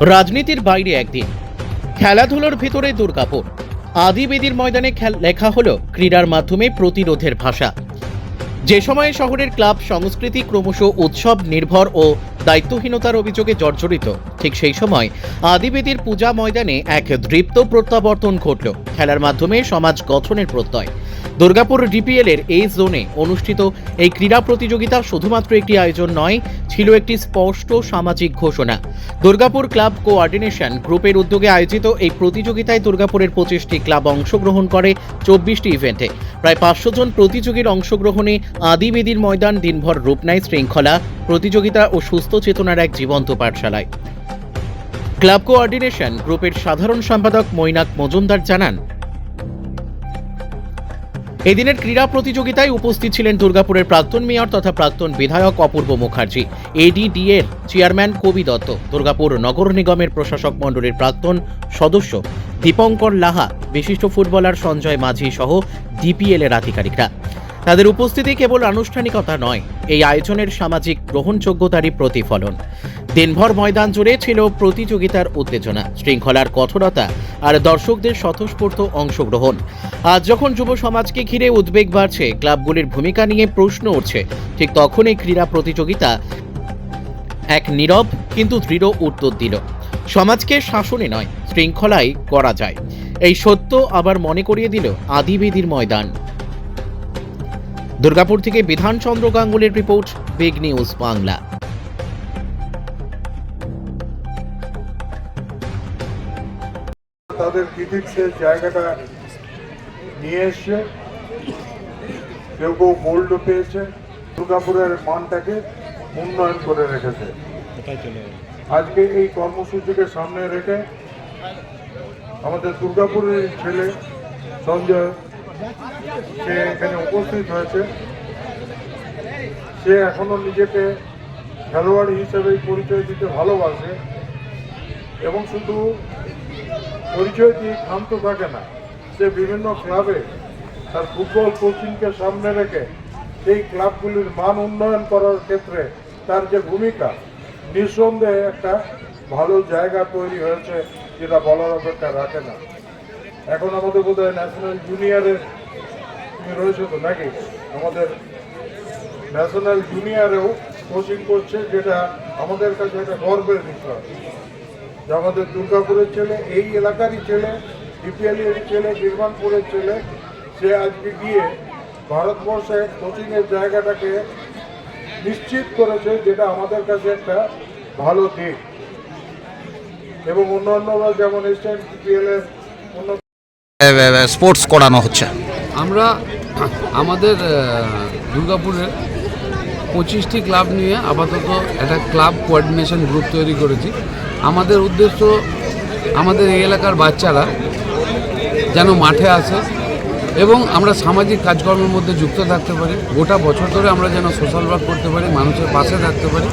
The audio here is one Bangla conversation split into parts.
রাজনীতির বাইরে একদিন, খেলাধুলোর ভিতরে দুর্গাপুর। আদিবেদির ময়দানে লেখা হলো ক্রীড়ার মাধ্যমে প্রতিরোধের ভাষা। যে সময়ে শহরের ক্লাব সংস্কৃতি ক্রমশ উৎসব, নির্ভর ও দায়িত্বহীনতার অভিযোগে জর্জরিত, ঠিক সেই সময় আদিবেদির পূজা ময়দানে এক দৃপ্ত প্রত্যাবর্তন ঘটল। খেলার মাধ্যমে সমাজ গঠনের প্রত্যয়। দুর্গাপুর ডিপিএল এর এই জোনে অনুষ্ঠিত এই ক্রীড়া প্রতিযোগিতা শুধুমাত্র একটি আয়োজন নয়, ছিল একটি স্পষ্ট সামাজিক ঘোষণা। দুর্গাপুর ক্লাব কোঅর্ডিনেশন গ্রুপের উদ্যোগে আয়োজিত এই প্রতিযোগিতায় দুর্গাপুরের পঁচিশটি ক্লাব অংশগ্রহণ করে চব্বিশটি ইভেন্টে। প্রায় পাঁচশো জন প্রতিযোগীর অংশগ্রহণে আদিবেদির ময়দান, দিনভর রূপ নেয় শৃঙ্খলা, প্রতিযোগিতা ও সুস্থ চেতনার এক জীবন্ত পাঠশালায়। ক্লাব কোঅর্ডিনেশন গ্রুপের সাধারণ সম্পাদক মৈনাক মজুমদার জানান এদিনের ক্রীড়া প্রতিযোগিতায় উপস্থিত ছিলেন দুর্গাপুরের প্রাক্তন মেয়র তথা প্রাক্তন বিধায়ক অপূর্ব মুখার্জি এডিডি এর চেয়ারম্যান কবি দত্ত, দুর্গাপুর নগর নিগমের প্রশাসক মণ্ডলীর প্রাক্তন সদস্য দীপঙ্কর লাহা, বিশিষ্ট ফুটবলার সঞ্জয় মাঝি সহ ডিপিএল এর আধিকারিকরা। তাদের উপস্থিতি কেবল আনুষ্ঠানিকতা নয়, এই আয়োজনের সামাজিক গ্রহণযোগ্যতারই প্রতিফলন। দিনভর ময়দান জুড়ে ছিল প্রতিযোগিতার উত্তেজনা, শৃঙ্খলার কঠোরতা আর দর্শকদের স্বতঃস্ফূর্ত অংশগ্রহণ। আজ যখন যুব সমাজকে ঘিরে উদ্বেগ বাড়ছে, ক্লাবগুলির ভূমিকা নিয়ে প্রশ্ন উঠছে, ঠিক তখনই ক্রীড়া প্রতিযোগিতা এক নীরব কিন্তু দৃঢ় উত্তর দিল। সমাজকে শাসনে নয় শৃঙ্খলাই করা যায়। এই সত্য আবার মনে করিয়ে দিল আদিবেদির ময়দান। দুর্গাপুর থেকে বিধানচন্দ্র গাঙ্গুলির রিপোর্ট, বিগ নিউজ বাংলা। তাদের ক্রিটিক্সের জায়গাটা নিয়ে এসছে। কেউ কেউ গোল্ডও পেয়েছে। দুর্গাপুরের মানটাকে উন্নয়ন করে রেখেছে। আজকে এই কর্মসূচিকে সামনে রেখে আমাদের দুর্গাপুরের ছেলে সঞ্জয় সে এখানে উপস্থিত হয়েছে। সে এখনও নিজেকে খেলোয়াড় হিসেবেই পরিচয় দিতে ভালোবাসে এবং শুধু পরিচয় দিয়ে ক্ষান্ত থাকে না, সে বিভিন্ন ক্লাবে তার ফুটবল কোচিংকে সামনে রেখে সেই ক্লাবগুলির মান উন্নয়ন করার ক্ষেত্রে তার যে ভূমিকা, নিঃসন্দেহে একটা ভালো জায়গা তৈরি হয়েছে যেটা বলার অপেক্ষা রাখে না। এখন আমাদের বোধ হয় ন্যাশনাল জুনিয়রের তুমি রয়েছে তো নাকি? আমাদের ন্যাশনাল জুনিয়রেও কোচিং করছে, যেটা আমাদের কাছে একটা গর্বের বিষয়। যে আমাদের দুর্গাপুরের ছেলে, এই এলাকারই ছেলে ডিপিএলের ছেলে, নির্মাণপুরের ছেলে, সে আজকে গিয়ে ভারতবর্ষে কোচিংয়ের জায়গাটাকে নিশ্চিত করেছে যেটা আমাদের কাছে একটা ভালো দিক। এবং অন্যান্যরা যেমন এসছেন ডিপিএলের অন্য স্পোর্টস করানো হচ্ছে। আমরা আমাদের দুর্গাপুরের পঁচিশটি ক্লাব নিয়ে আপাতত একটা ক্লাব কোঅর্ডিনেশন গ্রুপ তৈরি করেছি। আমাদের উদ্দেশ্য আমাদের এই এলাকার বাচ্চারা যেন মাঠে আসে এবং আমরা সামাজিক কাজকর্মের মধ্যে যুক্ত থাকতে পারি। গোটা বছর ধরে আমরা যেন সোশ্যাল ওয়ার্ক করতে পারি, মানুষের পাশে থাকতে পারি,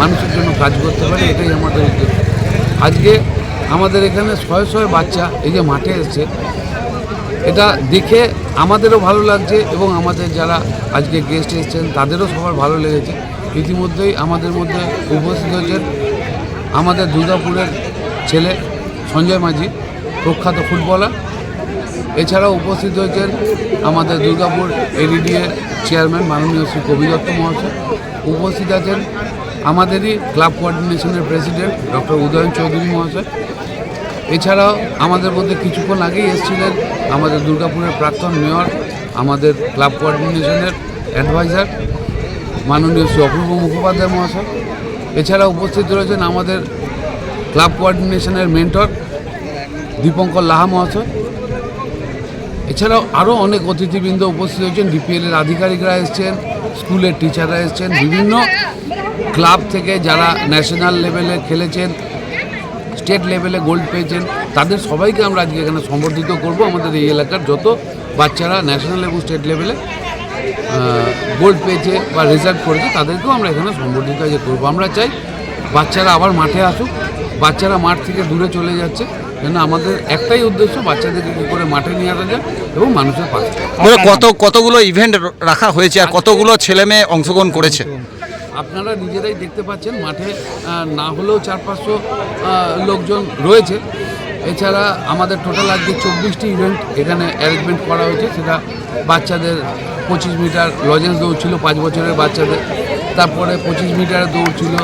মানুষের জন্য কাজ করতে পারি, এটাই আমাদের উদ্দেশ্য। আজকে আমাদের এখানে শয়ে শয়ে বাচ্চা এই যে মাঠে এসছে এটা দেখে আমাদেরও ভালো লাগছে এবং আমাদের যারা আজকে গেস্ট এসেছেন, তাদেরও সবার ভালো লেগেছে। ইতিমধ্যেই আমাদের মধ্যে উপস্থিত হয়েছেন আমাদের দুর্গাপুরের ছেলে সঞ্জয় মাঝি, প্রখ্যাত ফুটবলার। এছাড়াও উপস্থিত হয়েছেন আমাদের দুর্গাপুর এডিডিএ চেয়ারম্যান মাননীয় শ্রী কবি দত্ত মহাশয়। উপস্থিত আছেন আমাদেরই ক্লাব কোঅর্ডিনেশনের প্রেসিডেন্ট ডক্টর উদয়ন চৌধুরী মহাশয়। এছাড়াও আমাদের মধ্যে কিছুক্ষণ আগেই এসেছিলেন আমাদের দুর্গাপুরের প্রাক্তন মেয়র, আমাদের ক্লাব কোঅর্ডিনেশনের অ্যাডভাইজার, মাননীয় শ্রী অপূর্ব মুখোপাধ্যায় মহাশয়। এছাড়া উপস্থিত রয়েছেন আমাদের ক্লাব কোঅর্ডিনেশনের মেন্টর দীপঙ্কর লাহা মহাশয়। এছাড়াও আরও অনেক অতিথিবৃন্দ উপস্থিত হয়েছেন, ডিপিএলের আধিকারিকরা এসেছেন, স্কুলের টিচাররা এসেছেন, বিভিন্ন ক্লাব থেকে যারা ন্যাশনাল লেভেলে খেলেছেন স্টেট লেভেলে গোল্ড পেয়েছেন, তাদের সবাইকে আমরা আজকে এখানে সম্বর্ধিত করব। আমাদের এই এলাকার যত বাচ্চারা ন্যাশনাল এবং স্টেট লেভেলে গোল্ড পেয়েছে বা রেজাল্ট করেছে, তাদেরকেও আমরা এখানে সম্বর্ধিত যে করব। আমরা চাই বাচ্চারা আবার মাঠে আসুক, বাচ্চারা মাঠ থেকে দূরে চলে যাচ্ছে, যেন আমাদের একটাই উদ্দেশ্য বাচ্চাদেরকে কী করে মাঠে নিয়ে আসা যায় এবং মানুষের পাশে। কত কতগুলো ইভেন্ট রাখা হয়েছে আর কতগুলো ছেলে মেয়ে অংশগ্রহণ করেছে? আপনারা নিজেরাই দেখতে পাচ্ছেন মাঠে না হলেও চার পাঁচশো লোকজন রয়েছে। এছাড়া আমাদের টোটাল আজকে চব্বিশটি ইভেন্ট এখানে অ্যারেঞ্জমেন্ট করা হয়েছে সেটা বাচ্চাদের পঁচিশ মিটার লজেন্স দৌড় ছিল পাঁচ বছরের বাচ্চাদের। তারপরে পঁচিশ মিটারের দৌড় ছিল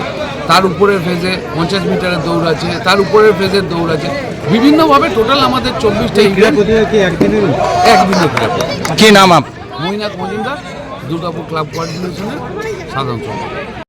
তার উপরের ফেজে পঞ্চাশ মিটারের দৌড় আছে তার উপরের ফেজের দৌড় আছে। বিভিন্নভাবে টোটাল আমাদের চব্বিশটা ইভেন্ট একদিনের ক্রীড়া কি নাম আপ? মৈনাক মজুমদার দুর্গাপুর ক্লাব 他能做。